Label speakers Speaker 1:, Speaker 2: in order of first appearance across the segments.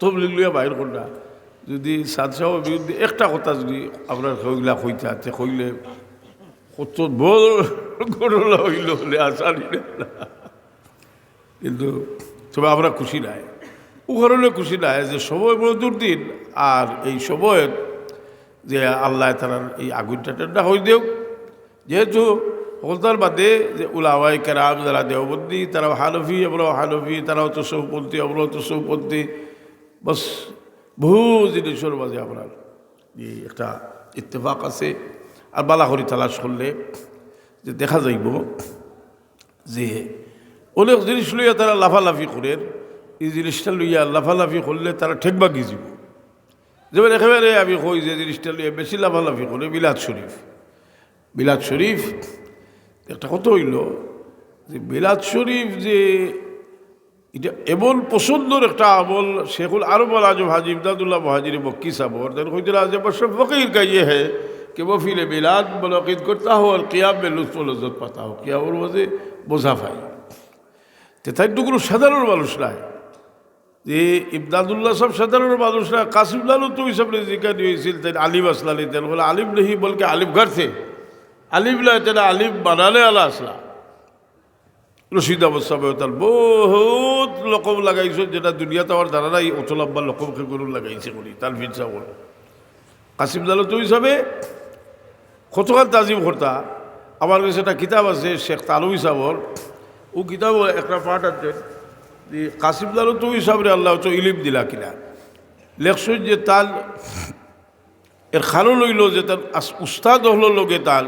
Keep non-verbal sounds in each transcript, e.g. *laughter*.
Speaker 1: তবলিগ লইয়া বাহির করলা যদি সাদ সাহেবের বিরুদ্ধে একটা কথা যদি আপনার কইলা কইতা, তে কইলে কত বড় হইল হলে আসানি কিন্তু তবে আমরা খুশি নাই। ও কারণে খুশি নাই যে সময় বড় দুর্দিন, আর এই সময়ের যে আল্লাহ তালার এই আগুনটা ঠান্ডা হয়ে দেও যেহেতু হলতার বাদে যে উলাওয়াই কেরাম যারা দেওবন্দি, তারাও হানফি, আমরাও হানফি, তারাও তো সৌপন্থী, আমরাও তো সৌপন্থী। বস বহু জিনিসের মাঝে আপনার এই একটা ইত্তেফাক আছে। আর বালাহরি তালাশ করলে যে দেখা যাইব যে অনেক জিনিস লইয়া তারা লাফালাফি করে, এই জিনিসটা লইয়া লাফালাফি করলে তারা ঠেকবা গিয়েছিল। যেমন একেবারে আমি কই যে জিনিসটা লইয়া বেশি লাফালাফি করে বিলাদ শরীফ। বিলাদ শরীফ, একটা কথা হইল যে বিলাদ শরীফ যে এটা এমন পছন্দর একটা আমল, শেখুল আরবল আজম হাজি ইমদাদুল্লাহ মহাজির মক্কি সাবর তার হইতুল আজম সব ফকির কাইয়ে হে کہ বফিলে فیل میلاد منعقد کرتا ہو اور قیام میں لطف পাতা لذت پاتا ہو کیا اور তে তাই তো কোনো সাধারণ মানুষ নাই। যে ইবদাদুল্লাহ সব সাধারণ মানুষ না, কাসিম লালু তো সব জিকা দিয়েছিল তাই আলিম আসলানি তেন বলে আলিম নেহি বলকে আলিম ঘর থে আলিম না তেন আলিম বানালে আলা আসলা রশিদ অবস্থা তার বহুত লকম লাগাইছে, যেটা দুনিয়াতে আমার জানা নাই অত লম্বা লকম গরু লাগাইছে করি তার ভিড় বলে কাসিম দালো তো হিসাবে কতখান তাজিম করতা, আমার কাছে একটা কিতাব আছে, শেখ তালু হিসাবর ও কিতাব একটা পাঠ আছে কাসিম দালো তো হিসাবে আল্লাহ তো ইলিম দিলা কিনা। লেখছেন যে তাল, এর খালো লইল যে তার উস্তাদ হলো লোকে তাল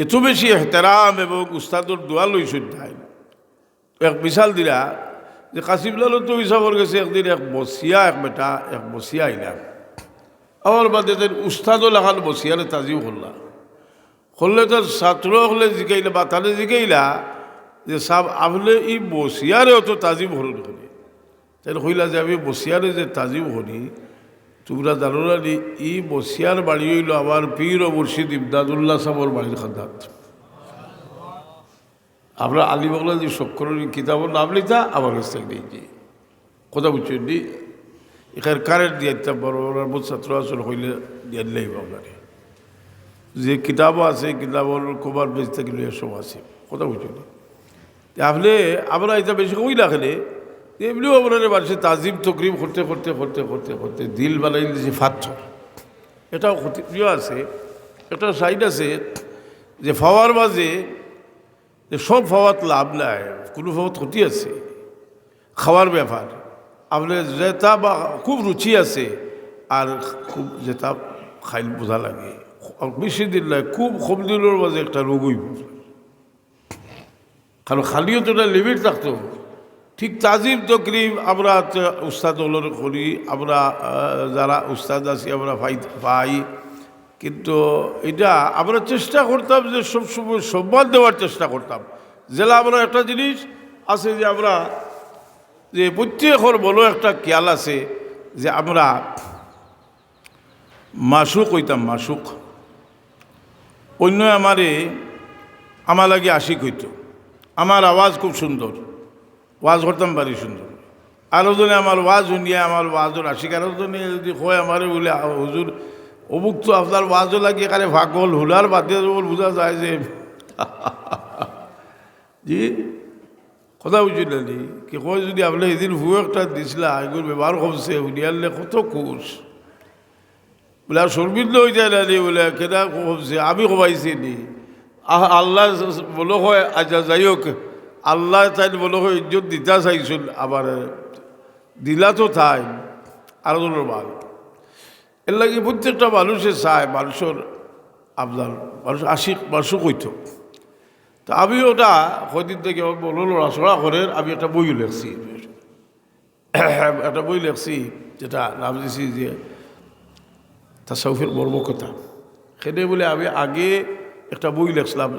Speaker 1: এত বেশি এহতেরাম এবং উস্তাদর দোয়া লইছেন তাই এক মিশাল দিলা যে কাসিমলাল তো হিসাবর গেছে, একদিন এক বসিয়া এক বেটা, এক বসিয়া আইলা আমার বাদে তাই উস্তাদও লাগান বসিয়ারে তাজিও করলা করলে তার ছাত্র হলে জিকাইলা বা তাহলে জিকাইলা যে সাব আপনি ই বসিয়ারে অত তাজিম হল করে তাই কইলা যে আমি বসিয়ারে যে তাজিম করি তোমরা জানো না ই বসিয়ার বাড়ি হইল আমার পীর ও মুর্শিদ ইমদাদুল্লাহ সাহর বাড়ির খান্দাত আমরা আলী বাংলা যে সক্ষরের কিতাবের নাম লিখা, আমার কাছ থেকে নিয়েছি কথা বুঝছেন নি? এখানে কারেন্ট দিয়ে দিতাম বড় বহুত ছাত্র আসল হইলে দিয়ে বাংলারে যে কিতাবও আছে কিতাবর কবার বেশ থেকে সব আছে। কথা বুঝছেন নি? তাহলে আমরা এটা বেশি কই না খেলে। এমনিও আপনার মানুষের তাজিম, তকরিম করতে করতে করতে করতে করতে দিল বানাই দিয়েছে পাথর এটাও ক্ষতি প্রিয় আছে, একটা সাইড আছে যে ফাওয়ার মাঝে যে সব ফাওয়াত লাভ নাই, কোনো ফাওয়াত ক্ষতি আছে, খাওয়ার ব্যাপার। আপনি যেটা বা খুব রুচি আছে, আর খুব যেটা খাইল বোঝা লাগে। বেশি দিন লাগে খুব কম দিনের মাঝে একটা রোগই কারণ খালিও তো লিমিট থাকতো ঠিক তাজিম তকরিম আমরা উস্তাদ হলোর করি, আমরা যারা উস্তাদ আছি, আমরা পাই পাই। কিন্তু এটা আমরা চেষ্টা করতাম যে সবসময় সম্মান দেওয়ার চেষ্টা করতাম। জেলা আমরা একটা জিনিস আছে যে আমরা, যে প্রত্যেকের বলো একটা খেয়াল আছে যে আমরা মাসুক হইতাম, মাসুক। অন্য আমারে, আমার লাগে আশিক হইত। আমার আওয়াজ খুব সুন্দর। ওয়াজ করতাম পারি সুন্দর আরও জনে আমার ওয়াজ শুনিয়ে আমার ওয়াজর আশিক আরও জনে যদি হয় আমার বলে হুজুর, অমুক তো আপনার ওয়াজও লাগিয়ে কারে ভাগল হুলার বাদে বোঝা যায় যে *laughs* জি, কথা বুঝলেন নি কি কয় যদি আপনি এদিন ভুয়ো একটা দিছিলা এগুলো ব্যবহার করছে হুনিয়ারলে কত খুশ বলে, আর শর্মিন্দ হয়ে যায় না বলে কেনা কমছে আমি কমাইছি নি। আল্লাহ বলো হয় আচ্ছা যাই হোক আল্লাহ তাই বলো ইজ্জত দিতা চাইছিল আবার দিলা তো তাই। আরও ভালো এর লাগে প্রত্যেকটা মানুষে চায় মানুষের আপনার মানুষ আশিক, মানুষও কইত। তা আমি ওটা কদিন থেকে বলো লড়াচড়া করে আমি একটা বই লেখছি। একটা বই লেখছি, যেটা নাম দিছি যে, তাসাউফের মর্মকথা। সেটা বলে আমি আগে একটা বই লেখছিলাম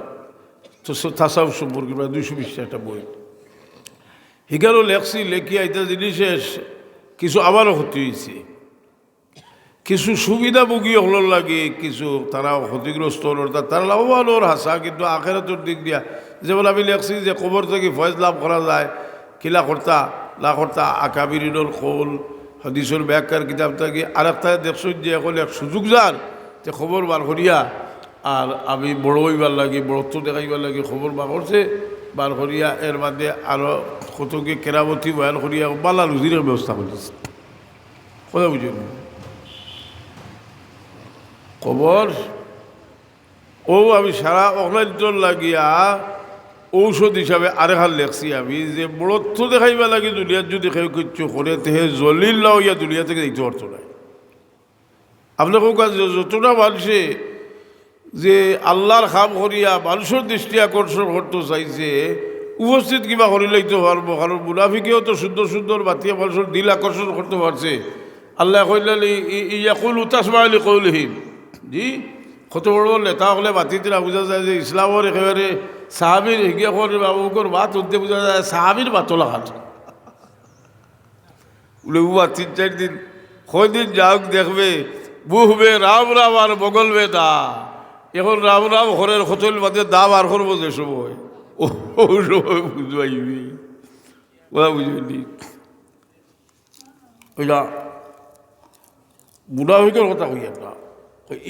Speaker 1: তো তাসাউফ সম্পর্কে প্রায় দুইশো বিশটা একটা বই। হিগারও লেখছি লেখিয়া এটা জিনিসে কিছু আবারও ক্ষতি হয়েছে কিছু সুবিধাভোগী হলোর লাগে, কিছু তারা ক্ষতিগ্রস্ত হলোর তা তারা লাভবান ওর হাসা কিন্তু আখেরাতর দিক দিয়া, যেমন আমি লেখছি যে কবর থেকে ফয়েজ লাভ করা যায়, কিলা কর্তা লাখরতা আকাবিরিনর খোল, হদিসর ব্যাখ্যার কিতাব থাকি আর একটা দেখছ যে এখন এক সুযোগ যার যে খবর বার করিয়া আর আমি বড় হইবার লাগি বড়ত্ব দেখাইবার লাগি খবর বার করছে বার করিয়া এর বাদে আরও কতকে কেরামতি বয়ান করিয়া বালা রুজির ব্যবস্থা করেছে কথা বুঝুন খবর ও আমি সারা অগ্নান্তর লাগিয়া ঔষধ হিসাবে আরেকখান লেখছি আমি, যে বড়ত্ব দেখাইবা লাগে দুনিয়ার যদি কেউ কিচ্ছু করে তেহে জলিল লাও ইয়া দুনিয়া থেকে দেখতে পারতো না আপনার কাছে যতটা মানুষে যে আল্লাহর খাম করিয়া মানুষের দৃষ্টি আকর্ষণ করতে চাইছে, উপস্থিত কিবা করিলেইতে পারব, কারণ মুনাফিকেও তো সুন্দর সুন্দর বাতিয়া মানুষের দিল আকর্ষণ করতে পারছে। আল্লাহ কইলেন ইয়াকুল উতাসমা আলী কৌলহীন জি, কত বড় নেতা হলে বাতিতে না বোঝা যায় যে ইসলামের একেবারে সাহাবির হিগিয়া করে বাবুকর বাত উঠতে বোঝা যায় সাহাবির বাতলা হাত। বলে উবা তিন, চার দিন, কয়দিন যাওক দেখবে, বুহবে, রাম রাম আর বগলবে দা এখন রাম রাম ঘরের খতল বাদে দা বার করব যে সময়। ও বুঝবাইবি ওরা বুঝবি ওইটা কথা কই একটা?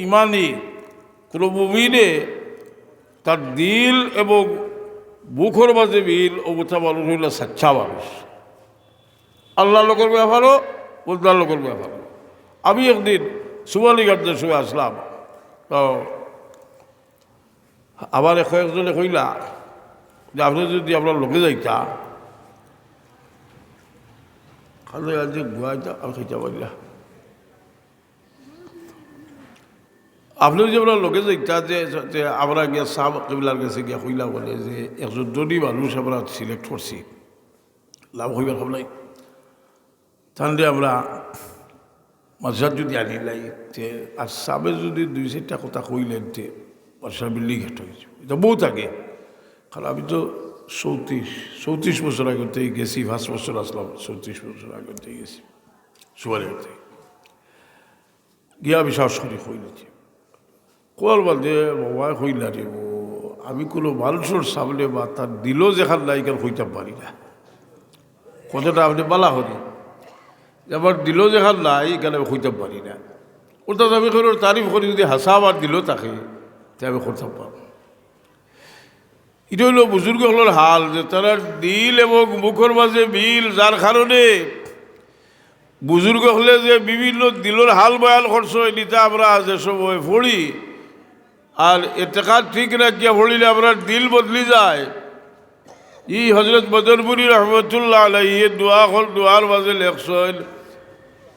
Speaker 1: ইমানই কোনো মুমিনে তার দিল এবং মুখর মাঝে মিল অবস্থা মানুষ হইল সাচ্ছা মানুষ। আল্লাহ লোকের ব্যাপারও বলদার লোকের ব্যাপারও আমি একদিন সুমালি গার্ডের সময় আসলাম আবার কয়েকজনে কইলা যে আপনি যদি আপনার লোকে যাইতা, খালি আজ গুয়াইতা আমি খাইতে পারি না। আপনি যে আপনার লোকে যাইতা, যে যে আমরা গিয়া সাহ কবিলার কাছে গিয়া কইলা বলে যে একজন ধনী মানুষ আমরা সিলেক্ট করছি, লাভ হইবার নাই। তাহলে আমরা মাঝার যদি আনিলাই তে আর সাবে যদি দুই চারটা কথা কইলেন তে বাসার বিল্ডিং হেট হয়েছে এটা বহুত আগে। কারণ আমি তো চৌত্রিশ চৌত্রিশ বছর আগতেই গেছি পাঁচ বছর আসলাম, চৌত্রিশ বছর আগতেই গেছি সুবারে আগতে গিয়া আমি সাহস করি কইলেছি কোয়াল বাদে বাবা কইলা রে ও, আমি কোনো মানুষের সামনে বা তার দিলও যেখান নাইকার হইতাম পারি না। কথাটা আপনি বালা হরি। আমার দিলও যেখান নাই এখানে আমি হইতাম পারি না। ওটা আমি কোনো তারিফ করি, যদি হাসা আমার দিলও থাকে তে আমি করতাম এটা হলো বুজুর্গগুলোর হাল যে তারা দিল এবং মুখের মাঝে মিল যার কারণে বুজুর্গ হলে যে বিভিন্ন দিলের হাল বয়াল হয় নিতে আমরা যে সময় পড়ি আর এটাকা ঠিক রাখিয়া পড়িলে আপনার দিল বদলি যায়। ই হজরত বদরপুরি রহমতুল্লাহ আলাইহে দোয়া খর দোয়ার মাঝে লেখছেন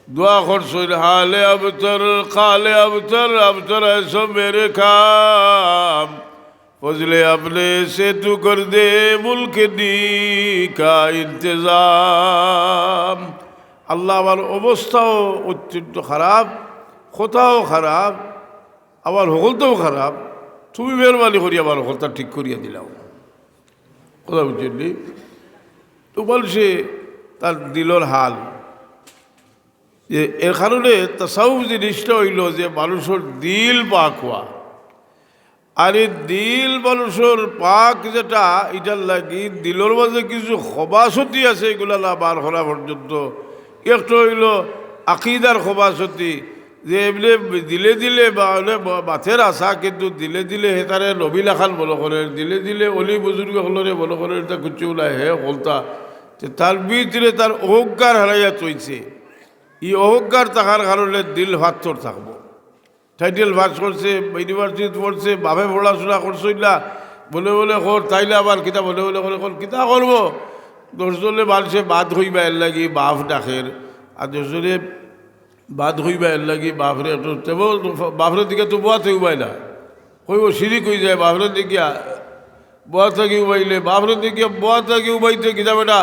Speaker 1: দোয়া করছেন হালে আবতর কালে আবতর আবতর এসো মেরে খাম ফজলে আপনি সে তু কর দে মুলক দি কা ইন্তজাম আল্লাহ আমার অবস্থাও অত্যন্ত খারাপ কোথাও খারাপ আমার হকলটাও খারাপ তুমি মেহরবানি করি আমার হকলটা ঠিক করিয়া দিলাম কথা বুঝলি তো বলছে তার দিলর হাল যে এর কারণে জিনিসটা হইল যে মানুষের দিল পাক হওয়া। আর এই দিল মানুষের পাক যেটা, এটার লাগি দিলর মাঝে কিছু সবাসতি আছে, এগুলা না বার করা পর্যন্ত। একটা হইল আকিদার সবাসতি যে এমনি দিলে দিলে বা মাথের আশা, কিন্তু দিলে দিলে হেতারে নবী লেখান বলো করে, দিলে দিলে অলি বুজুর্গ হলরে বলো করে, এটা কুচি ওলাই হে হলতা। তার ভিতরে তার অহংকার হারাইয়া চইছে। ই অহংকার থাকার কারণে দিল ভাত্তর থাকব। টাইটেল পাস করছে ইউনিভার্সিটি পড়ছে, বাপে পড়াশোনা করছে না, বলে বলে কর, তাইলে আবার কিতা বলে বলে করে, কর, কিতা করব? দশজনে মানুষে বাদ হইবা এর লাগি বাপ ডাকের। আর দশজনে বাদ হইবা এর লাগি বাপরে বাপরের দিকে তো বোয়া উবাই না। কইব সিঁড়ি কই যায় বাপরের দিকে বোয়া থাকি উবাইলে বাপরের দিকে বোয়া থাকি উবাইতে কিতা বেটা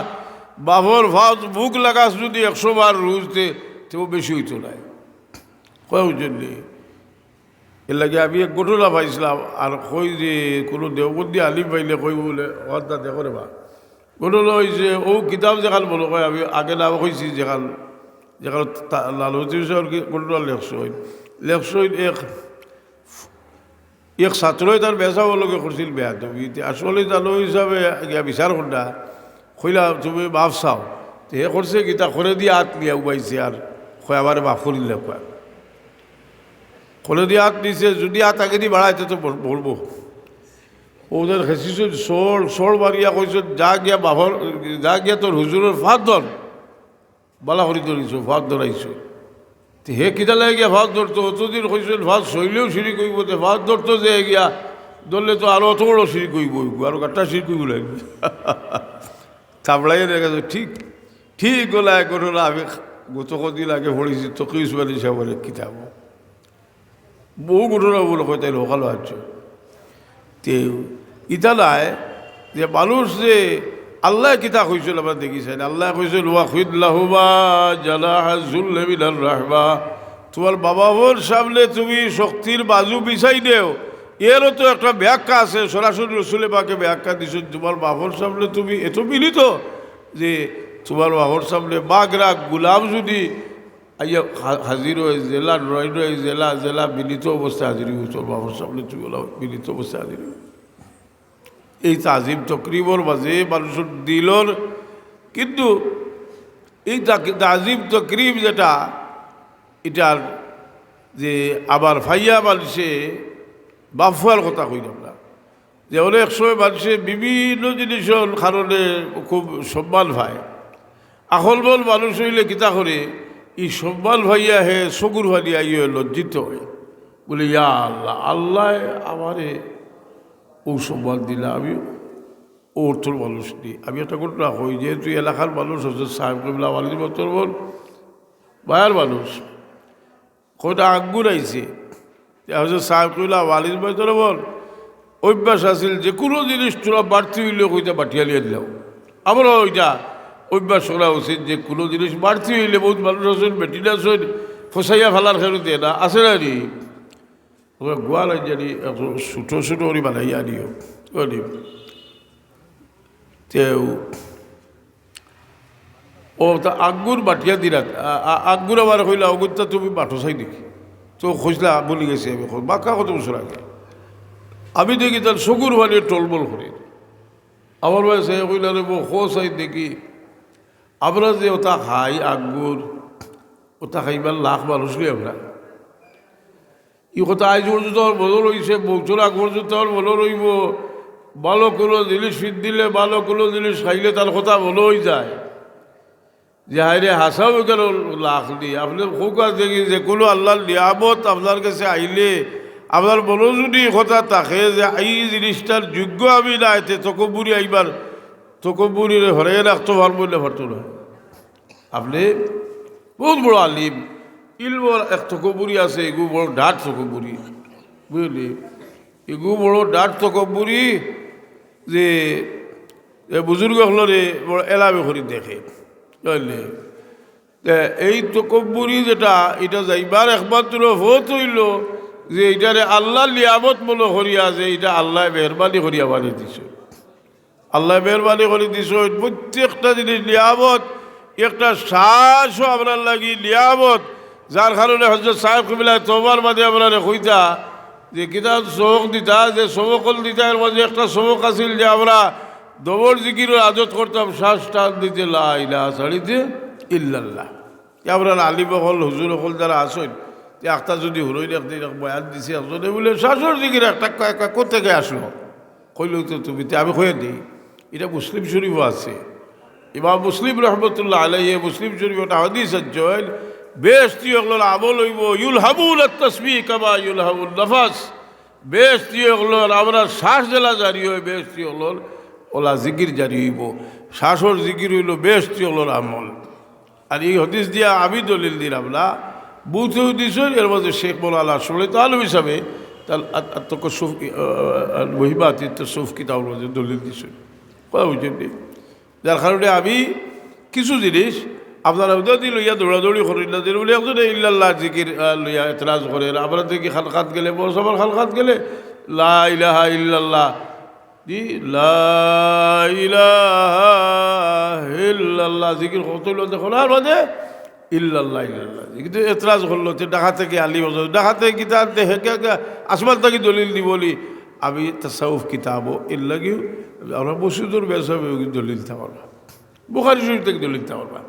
Speaker 1: বাপর ভাত বুক লাগাস যদি একশো বার রুজতে তেও বেশি হইতো না। কয় জন্যে? এর লাগে আমি এক ঘটনা পাইছিলাম, আর কই যে কোনো দেওবন্দি আলিম পাইলে কই বলে অর্ধা দেখো রে বা ঘটনা হয়েছে ও কিতাব যেখান বলো, কয় আমি আগে নাম কইছি যেখান, যেখানে লালতি ঘটনা লেখছই লেখছই এক এক ছাত্রই তার বেচা বলকে করছিল বেয়া। তুমি আসলে জানো হিসাবে বিচার করলা কইলা তুমি বাপ চাও। তো হে করছে গীতা করে দিয়ে হাত নিয়ে উবাইছে আর কয় আবার বাপ করিলে কয় করে দিয়ে হাত নিছে, যদি হাত আগে দিয়ে বাড়াইতে তো বল- বলব। ওদের খেসিছ সোর সোর মারিয়া কইছ যা গিয়া বাপর যা গিয়া তোর হুজুরের ফাঁদ ধর বালা করি ধরিছ ফাঁদ ধরাইছ হে কিতা লাগে গিয়া ফাঁদ ধরতো অতদিন কইছিল ফাঁদ শৈলেও সিঁড়ি কইব তো ফাঁদ ধরতো যে গিয়া। ধরলে তো আরও অত বড় সিঁড়ি কইব আরও কাটটা সিঁড়ি কইব লাগবে। *laughs* তাবলাই দেখা যায় ঠিক ঠিক গলা করোনা আমি গত কদিন আগে পড়েছি তোকে ইসমানি সাহেবের কিতাব। বহু ঘটনা বলে কয় তাই লোকাল আছে তে ইতা নাই যে মানুষ যে আল্লাহ কিতা কইছিল আমরা দেখিছেন, আল্লাহ কইছিল ওয়াহিদুল্লাহবা জালাহ জুল্লেমিনার রাহবা। তোমার বাবা বোর সামনে তুমি শক্তির বাজু বিছাই দেও। এরও তো একটা ব্যাখ্যা আছে, সরাসরি রসুলে পাকে ব্যাখ্যা দিছ তোমার বাবার সামনে তুমি এত মিলিত যে তোমার বাবার সামনে বাঘরা গুলাম যদি আইয়া হাজির হয়ে জেলা রয় রয় জেলা জেলা মিলিত অবস্থায় হাজির হই তোর বাবার সামনে তুমি মিলিত অবস্থায় হাজির এই তাজিম তকরিবর মাঝে মানুষের দিলর, কিন্তু এই তাজিম তকরিব যেটা, এটার যে আবার ফাইয়া মানুষে বাফুয়ার কথা কইলাম না। যে অনেক সময় মানুষে বিভিন্ন জিনিসের কারণে খুব সম্মান পায় আখল বল মানুষ হইলে কিতা করে? ই সম্মান ভাইয়া হে সগুর ভাইয়া ইয়ে লজ্জিত হয়। বলে, ইয়া আল্লাহ আল্লাহ আমারে ও সম্মান দিলা আমি অর্থর মানুষ নি আমি একটা ঘটনা হই যেহেতু এলাকার মানুষ হচ্ছে সাহেব কবিলা বতর বল বায়ার মানুষ। কয়টা আঙ্গুর আইছে হচ্ছে সাহেব কবিলা ওয়ালিদ বতর বল, অভ্যাস আছিল যে কোনো জিনিস তোরা বাড়তি হইলে কইটা বাটিয়া লিয়ে দিলাম। আমারও ওইটা অভ্যাস করা উচিত যে কোনো জিনিস বাড়তি হইলে বহুত মানুষ আছেন বেটিন আছেন, ফসাইয়া ফেলার খেলতে না, আছে না নি ওরা গোয়াল জানি ছোটো ছোটো করে বানাইয়া নিও ওনি তেও, ও তা আঙ্গুর বাটিয়া দিলা আঙ্গুর আবার কইলা অগুরটা তুমি বাটো চাই দেখি। তো খুঁজলা বলি গেছে, আমি বাক্কা কত বছর আগে? আমি দেখি তার চকুর মানে টলমল করে। আমার বয়সে কইলা রে খোঁজ আই দেখি। আমরা যে ওটা খাই আঙ্গুর, ওটা খাইবার লাখ মানুষ নেই আমরা। ই কথা আজ পর্যন্ত আমার মনে রয়েছে বছর আগ পর্যন্ত আমার মনে রইব। ভালো কোনো জিনিস ফিট দিলে, ভালো কোনো জিনিস খাইলে তার কথা হয়ে যায়। যে হাইরে হাসাও কেন লাখ দিয়ে? আপনি খুব কাজ দেখি যে কোনো আল্লাহর নিয়ামত আপনার কাছে আইলে, আপনার মনে যদি কথা থাকে যে এই জিনিসটার যোগ্য আমি না এতে তকবুরি আইবার তকবুরি হরে রাখতে পারব না পারতো না আপনি বহুত বড় আলিম ইল ইলমর এক তকবুরি আছে, এগু বড় ডাট তকবুরি বুঝলি? এগু বড় ডাট তকবুরি যে বুজুর্গ হলরে বড় এলামে করি দেখে। বুঝলি তে এই তকব্বুরি যেটা, এটা যাইবার একমাত্র হত হইল যে এটারে আল্লাহ লিয়ামত মনে করিয়া যে এটা আল্লাহ মেহরবানি করিয়া বানিয়ে দিছ। আল্লাহ মেহরবানি করে দিছ প্রত্যেকটা জিনিস লিয়ামত, একটা শ্বাসও আপনার লাগি লিয়ামত, যার কারণে হজরত সাহেব কবিলা তোমার মাঝে আপনার কইতা যে কিতা সবক দিতা, যে সবকল দিতা, এর মাঝে একটা সবক আছিল যে আমরা দবর জিকির আদত করতাম শ্বাস টান দিতে লাইলা ছাড়িতে ইল্লাল্লাহ। আমরা আলিম হল হুজুর হল যারা আসেন যে একটা যদি হুরই একদিন বয়ান দিছে, একজনে বলে শ্বাসর জিকির, একটা কোথেকে আসলো? কইল, তো তুমি আমি কয়ে দিই। এটা মুসলিম শরীফও আছে। ইমাম মুসলিম রহমতুল্লাহ আলাইহে, মুসলিম শরীফ ওটা হাদিস আছে বেশটি ওগুলোর আমল হইব ইউল হাবুল তসবি কাবা ইউল হাবুল নফাস। বেশটি ওগুলোর আমরা শ্বাস জেলা জারি হয় বেশটি ওগুলোর ওলা জিকির জারি হইব। শ্বাসর জিকির হইল বেশটি ওগুলোর আমল। আর এই হদিস দিয়া আমি দলিল দিলাম না। বুথেও দিছ এর মধ্যে শেখ মোলালা শুনে তো আলম হিসাবে তার আত্মকসুফ মহিমা তিত্তসুফ কিতাবের মধ্যে দলিল দিছ। কথা বুঝছেন? যার কারণে আমি কিছু জিনিস আপনারা যদি লইয়া দৌড়াদৌড়ি করেন না দিন বলে, একজন ইল্লাল্লাহ জিকির লইয়া এতরাজ করেন। আমরা দেখি খালখাত গেলে বড়সবার খালখাত গেলে? লা ইলাহা ইল্লাল্লাহ। ইল্লাল্লাহ। জিকির কত হইল দেখুন আর মাঝে ইল্লাল্লাহ ইল্লাল্লাহ। কিন্তু এতরাজ করল যে ডাকা থেকে আলি বছর ডাকা থেকে কিতা আনতে হেকে আসমান থেকে দলিল দি বলি, আমি তাসাউফ কিতাবও এর লাগিও আমরা মসজিদুর বেসাবে দলিল থাকো না বুখারি শরীফ থেকে লিখতে পারবা